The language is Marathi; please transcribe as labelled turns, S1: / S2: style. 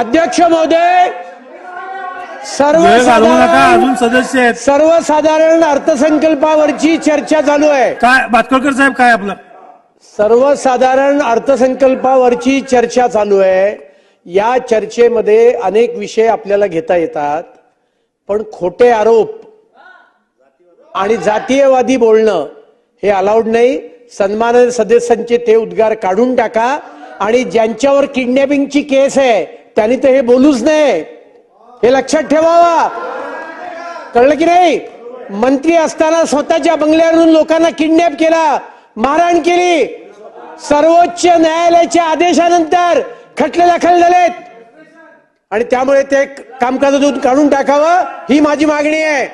S1: अध्यक्ष महोदय सर्वसाधारण
S2: अजून सदस्य आहेत.
S1: सर्वसाधारण अर्थसंकल्पावरची चर्चा चालू आहे.
S2: काय भातखळकर साहेब काय आपलं?
S1: सर्वसाधारण अर्थसंकल्पावरची चर्चा चालू आहे. या चर्चेमध्ये अनेक विषय आपल्याला घेता येतात पण खोटे आरोप आणि जातीयवादी बोलणं हे अलाउड नाही. सन्माननीय सदस्यांचे ते उद्गार काढून टाका. आणि ज्यांच्यावर किडनॅपिंगची केस आहे त्यांनी तर हे बोलूच नाही हे लक्षात ठेवावा. कळलं की नाही? मंत्री असताना स्वतःच्या बंगल्यावरून लोकांना किडनॅप केला मारहाण केली. सर्वोच्च न्यायालयाच्या आदेशानंतर खटले दाखल झालेत. आणि त्यामुळे ते कामकाजातून काढून टाकावं ही माझी मागणी आहे.